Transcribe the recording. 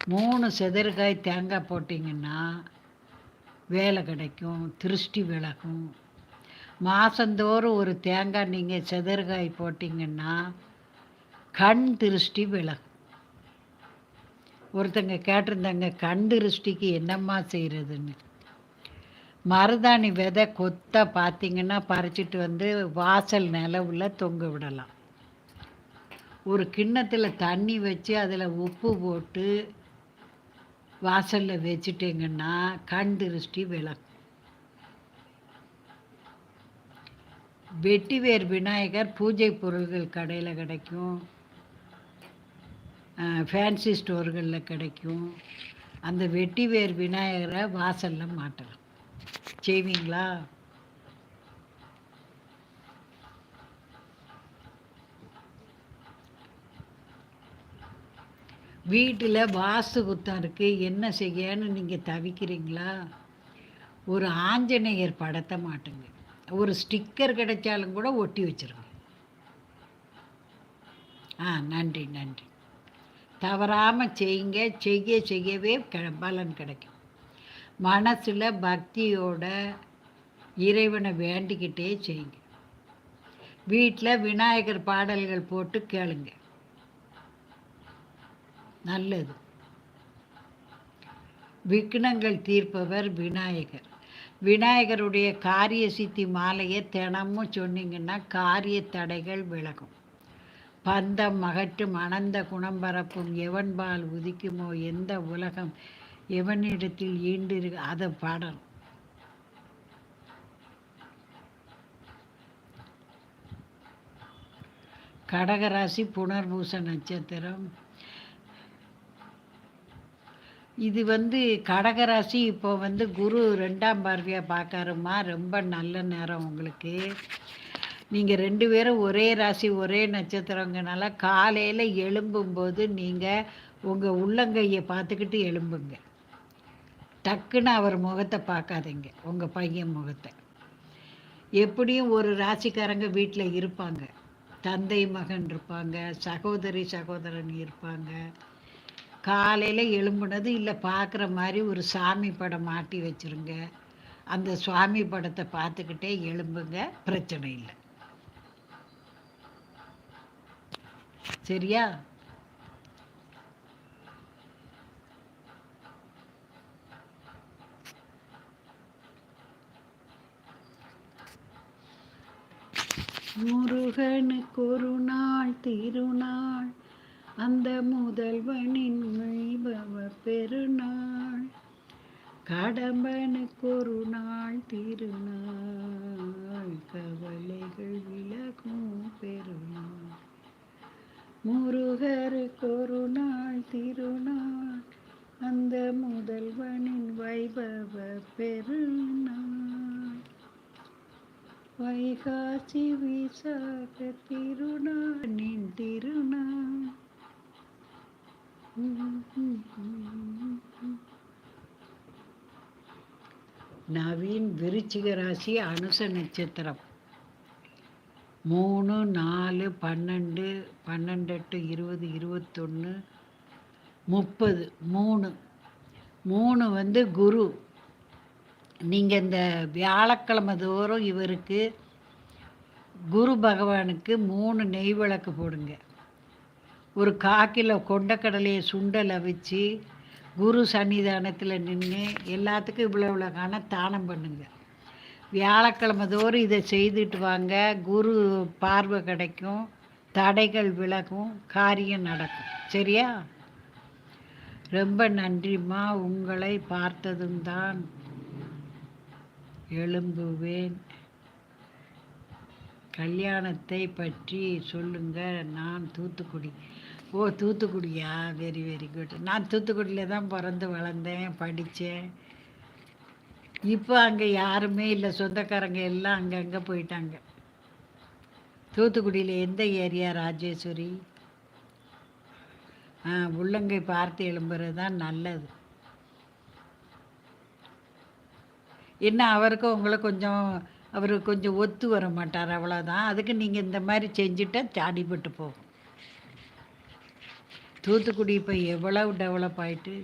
மூணு செதறுக்காய் தேங்காய் போட்டிங்கன்னா வேலை கிடைக்கும் திருஷ்டி விளக்கும் மாதந்தோறும் ஒரு தேங்காய் நீங்கள் செதறுக்காய் போட்டிங்கன்னா கண் திருஷ்டி விளக்கும் ஒருத்தங்க கேட்டிருந்தாங்க கண் திருஷ்டிக்கு என்னம்மா செய்கிறதுன்னு மருதாணி விதை கொத்த பார்த்தீங்கன்னா பறிச்சிட்டு வந்து வாசல் நிலவில் தொங்க விடலாம். ஒரு கிண்ணத்தில் தண்ணி வச்சு அதில் உப்பு போட்டு வாசலில் வச்சுட்டிங்கன்னா கண் திருஷ்டி விளக்கும். வெட்டிவேர் விநாயகர் பூஜை பொருள்கள் கடையில் கிடைக்கும். ஃபேன்சி ஸ்டோர்களில் கிடைக்கும். அந்த வெட்டிவேர் விநாயகரை வாசலில் மாட்டலாம். செய்வீங்களா? வீட்டில் வாஸ்து குத்தம் இருக்குது என்ன செய்யன்னு நீங்கள் தவிக்கிறீங்களா? ஒரு ஆஞ்சநேயர் படத்தை மாட்டுங்க. ஒரு ஸ்டிக்கர் கிடைச்சாலும் கூட ஒட்டி வச்சுருங்க. ஆ நன்றி நன்றி. தவறாமல் செய்யுங்க செய்ய செய்யவே பலன் கிடைக்கும். மனசில் பக்தியோட இறைவனை வேண்டிக்கிட்டே செய்யுங்க. வீட்டில் விநாயகர் பாடல்கள் போட்டு கேளுங்க. நல்லது. விக்னங்கள் தீர்ப்பவர் விநாயகர். விநாயகருடைய காரிய சித்தி மாலையை தினமும் சொன்னீங்கன்னா காரிய தடைகள் விலகும். பந்தம் அகற்றும் அனந்த குணம் பரப்பும் எவன்பால் உதிக்குமோ எந்த உலகம் எவனிடத்தில் ஈண்டிரு அதை பாடணும் கடகராசி புனர்பூச நட்சத்திரம். இது வந்து கடகராசி இப்போ வந்து குரு ரெண்டாம் பார்வையாக பார்க்காருமா ரொம்ப நல்ல நேரம் உங்களுக்கு. நீங்கள் ரெண்டு பேரும் ஒரே ராசி ஒரே நட்சத்திரங்கனால காலையில் எழும்பும்போது நீங்கள் உங்கள் உள்ளங்கையை பார்த்துக்கிட்டு எழும்புங்க. டக்குன்னு அவர் முகத்தை பார்க்காதீங்க உங்கள் பையன் முகத்தை. எப்படியும் ஒரு ராசிக்காரங்க வீட்டில் இருப்பாங்க. தந்தை மகன் இருப்பாங்க சகோதரி சகோதரன் இருப்பாங்க. காலையில் எழும்புனது இல்லை பார்க்குற மாதிரி ஒரு சாமி படம் மாட்டி வச்சுருங்க. அந்த சுவாமி படத்தை பார்த்துக்கிட்டே எழும்புங்க பிரச்சனை இல்லை. சரியா? முருகனுக்கு ஒரு நாள் திருநாள் அந்த முதல்வனின் வைபவ பெருநாள். கடம்பனுக்கு ஒரு நாள் திருநாள். கவலைகள் விலகும் பெருநாள். முருகருக்கு ஒரு நாள் திருநாள். அந்த முதல்வனின் வைபவ பெருநாள். வைகாசி விசாக திருநாளின் திருநாள். நவீன் விருச்சிக ராசி அனுச நட்சத்திரம். மூணு நாலு பன்னெண்டு பன்னெண்டு எட்டு இருபது இருபத்தொன்று முப்பது. மூணு. மூணு வந்து குரு. நீங்கள் இந்த வியாழக்கிழமை தோறும் இவருக்கு குரு பகவானுக்கு மூணு நெய் விளக்கு போடுங்க. ஒரு காக்கில கொண்டக்கடலையை சுண்டல் அவிச்சு குரு சன்னிதானத்தில் நின்று எல்லாத்துக்கும் இவ்வளோ இவ்வளோ காண தானம் பண்ணுங்க. வியாழக்கிழமை தோறும் இதை செய்துட்டு வாங்க. குரு பார்வை கிடைக்கும். தடைகள் விலகும். காரியம் நடக்கும். சரியா? ரொம்ப நன்றிம்மா. உங்களை பார்த்ததும் தான் எழும்புவேன். கல்யாணத்தை பற்றி சொல்லுங்க. நான் தூத்துக்குடி ஓ தூத்துக்குடியா? வெரி வெரி குட் நான் தூத்துக்குடியில் தான் பிறந்து வளர்ந்தேன் படித்தேன். இப்போ அங்கே யாருமே இல்லை. சொந்தக்காரங்க எல்லாம் அங்கங்கே போயிட்டாங்க. தூத்துக்குடியில் எந்த ஏரியா ராஜேஸ்வரி? ஆ உள்ளங்கை பார்த்து எழும்புறது தான் நல்லது. என்ன அவருக்கும் உங்களை கொஞ்சம் அவர் கொஞ்சம் ஒத்து வர மாட்டார் அவ்வளோதான் அதுக்கு நீங்கள் இந்த மாதிரி செஞ்சுட்டா அடிபட்டு போகும். தூத்துக்குடி இப்போ எவ்வளவு டெவலப் ஆகிட்டு